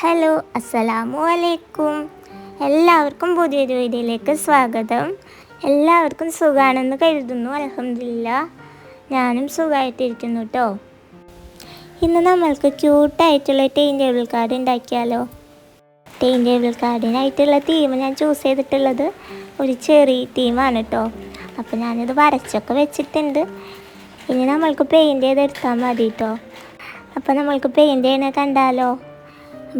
Hello അസ്സലാമു അലൈക്കും. എല്ലാവർക്കും പുതിയൊരു വീഡിയോയിലേക്ക് സ്വാഗതം. എല്ലാവർക്കും സുഖാണെന്ന് കരുതുന്നു അലഹമില്ല ഞാനും സുഖമായിട്ടിരിക്കുന്നു കേട്ടോ ഇന്ന് നമ്മൾക്ക് ക്യൂട്ടായിട്ടുള്ള ടൈം ടേബിൾ കാർഡ് ഉണ്ടാക്കിയാലോ? ടൈം ടേബിൾ കാർഡിനായിട്ടുള്ള തീം ഞാൻ ചൂസ് ചെയ്തിട്ടുള്ളത് ഒരു ചെറിയ തീമാണ് കേട്ടോ അപ്പോൾ ഞാനിത് വരച്ചൊക്കെ വെച്ചിട്ടുണ്ട്. ഇനി നമ്മൾക്ക് പെയിന്റ് ചെയ്തെടുത്താൽ മതി കേട്ടോ അപ്പോൾ നമ്മൾക്ക് പെയിന്റ് ചെയ്യണ കണ്ടാലോ?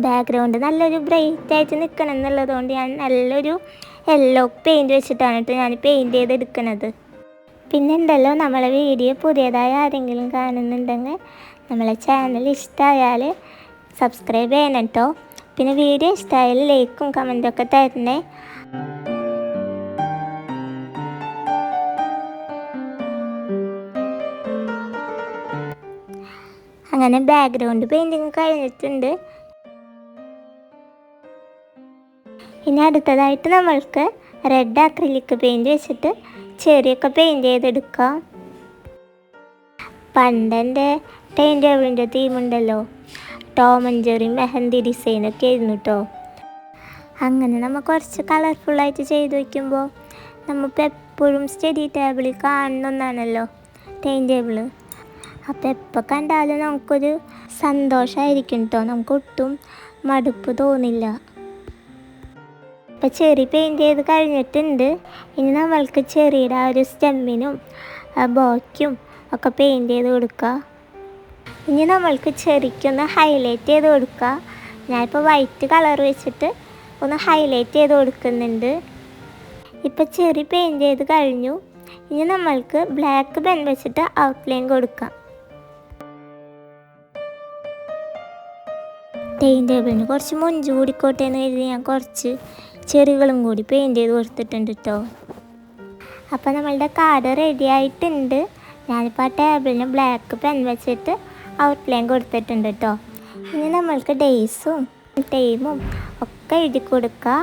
ബാക്ക്ഗ്രൗണ്ട് നല്ലൊരു ബ്രൈറ്റ് ആയിട്ട് നിൽക്കണം എന്നുള്ളതുകൊണ്ട് ഞാൻ നല്ലൊരു യെല്ലോ പെയിന്റ് വെച്ചിട്ടാണ് കേട്ടോ ഞാൻ പെയിന്റ് ചെയ്തെടുക്കുന്നത് പിന്നെ ഉണ്ടല്ലോ നമ്മളെ വീഡിയോ പുതിയതായി ആരെങ്കിലും കാണുന്നുണ്ടെങ്കിൽ നമ്മളെ ചാനൽ ഇഷ്ടമായാൽ സബ്സ്ക്രൈബ് ചെയ്യണം കേട്ടോ പിന്നെ വീഡിയോ ഇഷ്ടമായാൽ ലൈക്കും കമന്റും ഒക്കെ തരണേ. അങ്ങനെ ബാക്ക്ഗ്രൗണ്ട് പെയിന്റിങ് കഴിഞ്ഞിട്ടുണ്ട്. ഇനി അടുത്തതായിട്ട് നമ്മൾക്ക് റെഡ് അക്രിലിക് പെയിന്റ് വെച്ചിട്ട് ചെറിയൊക്കെ പെയിന്റ് ചെയ്തെടുക്കാം. പണ്ടെന്റെ ടൈൻ ടേബിളിന്റെ തീമുണ്ടല്ലോ ടോം ആൻഡ് ജെറി മെഹന്തി ഡിസൈനൊക്കെ ആയിരുന്നു കേട്ടോ അങ്ങനെ നമ്മൾ കുറച്ച് കളർഫുള്ളായിട്ട് ചെയ്ത് വയ്ക്കുമ്പോൾ നമുക്ക് എപ്പോഴും സ്റ്റഡി ടേബിളിൽ കാണുന്ന ഒന്നാണല്ലോ ടൈം ടേബിൾ അപ്പോൾ എപ്പോൾ കണ്ടാലും നമുക്കൊരു സന്തോഷമായിരിക്കും കേട്ടോ നമുക്ക് ഒട്ടും മടുപ്പ് തോന്നില്ല. ഇപ്പം ചെറി പെയിന്റ് ചെയ്ത് കഴിഞ്ഞിട്ടുണ്ട്. ഇനി നമ്മൾക്ക് ചെറിയുടെ ആ ഒരു സ്റ്റെമ്മിനും ബോക്കും ഒക്കെ പെയിന്റ് ചെയ്ത് കൊടുക്കുക ഇനി നമ്മൾക്ക് ചെറിക്കൊന്ന് ഹൈലൈറ്റ് ചെയ്ത് കൊടുക്കുക ഞാനിപ്പോൾ വൈറ്റ് കളർ വെച്ചിട്ട് ഒന്ന് ഹൈലൈറ്റ് ചെയ്ത് കൊടുക്കുന്നുണ്ട്. ഇപ്പം ചെറി പെയിന്റ് ചെയ്ത് കഴിഞ്ഞു. ഇനി നമ്മൾക്ക് ബ്ലാക്ക് പെൻ വെച്ചിട്ട് ഔട്ട്ലൈൻ കൊടുക്കാം. ടൈം ടേബിളിന് കുറച്ച് മുഞ്ച് കൂടിക്കോട്ടെ എന്ന് കരുതി ഞാൻ കുറച്ച് ചെറികളും കൂടി പെയിന്റ് ചെയ്ത് കൊടുത്തിട്ടുണ്ട് കേട്ടോ അപ്പോൾ നമ്മളുടെ കാർഡ് റെഡി ആയിട്ടുണ്ട്. ഞാനിപ്പോൾ ആ ടേബിളിന് ബ്ലാക്ക് പെൻ വെച്ചിട്ട് ഔട്ട്ലൈൻ കൊടുത്തിട്ടുണ്ട് കേട്ടോ ഇനി നമ്മൾക്ക് ഡേയ്സും ടൈമും ഒക്കെ എഴുതി കൊടുക്കുക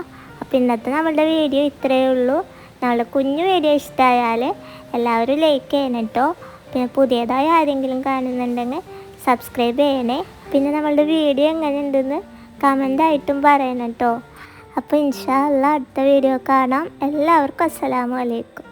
അപ്പോൾ ഇന്നത്തെ നമ്മളുടെ വീഡിയോ ഇത്രയേ ഉള്ളൂ. നമ്മളുടെ കുഞ്ഞു വീഡിയോ ഇഷ്ടമായാൽ എല്ലാവരും ലൈക്ക് ചെയ്യണം കേട്ടോ പിന്നെ പുതിയതായി ആരെങ്കിലും കാണുന്നുണ്ടെങ്കിൽ സബ്സ്ക്രൈബ് ചെയ്യണേ. പിന്നെ നമ്മളുടെ വീഡിയോ എങ്ങനെയുണ്ടെന്ന് കമന്റായിട്ടും പറയണം കേട്ടോ അപ്പോൾ ഇൻഷാ അല്ല അടുത്ത വീഡിയോ കാണാം. എല്ലാവർക്കും അസ്സലാമു അലൈക്കും.